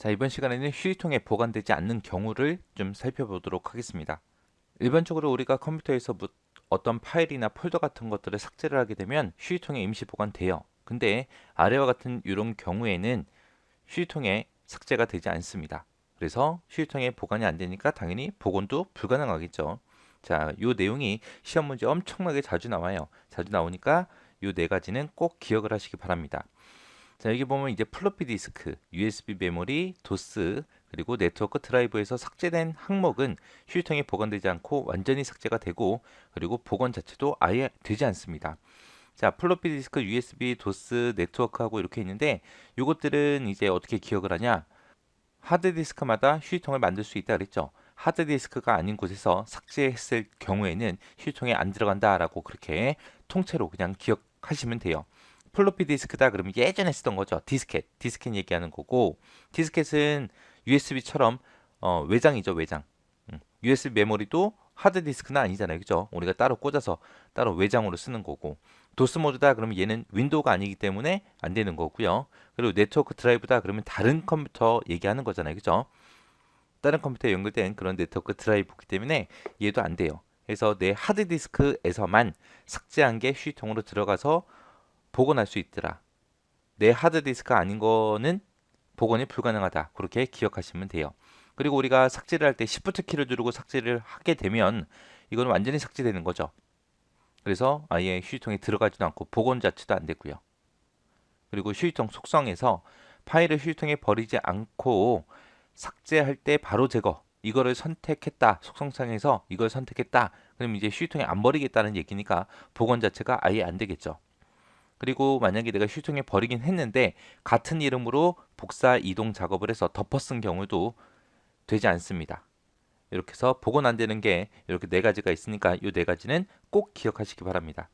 자, 이번 시간에는 휴지통에 보관되지 않는 경우를 좀 살펴보도록 하겠습니다. 일반적으로 우리가 컴퓨터에서 뭐 어떤 파일이나 폴더 같은 것들을 삭제를 하게 되면 휴지통에 임시 보관돼요. 근데 아래와 같은 이런 경우에는 휴지통에 삭제가 되지 않습니다. 그래서 휴지통에 보관이 안 되니까 당연히 복원도 불가능하겠죠. 자, 요 내용이 시험 문제 엄청나게 자주 나와요. 자주 나오니까 요 네 가지는 꼭 기억을 하시기 바랍니다. 자, 여기 보면 이제 플로피 디스크, USB 메모리, 도스, 그리고 네트워크 드라이브에서 삭제된 항목은 휴지통에 보관되지 않고 완전히 삭제가 되고 그리고 복원 자체도 아예 되지 않습니다. 자, 플로피 디스크, USB, 도스, 네트워크하고 이렇게 있는데 이것들은 이제 어떻게 기억을 하냐? 하드 디스크마다 휴지통을 만들 수 있다 그랬죠. 하드 디스크가 아닌 곳에서 삭제했을 경우에는 휴지통에 안 들어간다라고 그렇게 통째로 그냥 기억하시면 돼요. 플로피 디스크다 그러면 예전에 쓰던 거죠. 디스켓, 디스켓 얘기하는 거고 디스켓은 USB처럼 어, 외장이죠, 외장. 음, USB 메모리도 하드 디스크는 아니잖아요, 그죠? 우리가 따로 꽂아서 따로 외장으로 쓰는 거고 도스 모드다 그러면 얘는 윈도우가 아니기 때문에 안 되는 거고요. 그리고 네트워크 드라이브다 그러면 다른 컴퓨터 얘기하는 거잖아요, 그죠? 다른 컴퓨터에 연결된 그런 네트워크 드라이브이기 때문에 얘도 안 돼요. 그래서 내 하드 디스크에서만 삭제한 게 휴지통으로 들어가서 복원할 수 있더라. 내 하드 디스크가 아닌 거는 복원이 불가능하다. 그렇게 기억하시면 돼요. 그리고 우리가 삭제를 할때 Shift 키를 누르고 삭제를 하게 되면 이건 완전히 삭제되는 거죠. 그래서 아예 휴지통에 들어가지도 않고 복원 자체도 안 되고요. 그리고 휴지통 속성에서 파일을 휴지통에 버리지 않고 삭제할 때 바로 제거 이거를 선택했다 속성상에서 이걸 선택했다 그럼 이제 휴지통에 안 버리겠다는 얘기니까 복원 자체가 아예 안 되겠죠. 그리고 만약에 내가 휴통에 버리긴 했는데 같은 이름으로 복사 이동 작업을 해서 덮어 쓴 경우도 되지 않습니다. 이렇게 해서 복원 안 되는 게 이렇게 네 가지가 있으니까 이 네 가지는 꼭 기억하시기 바랍니다.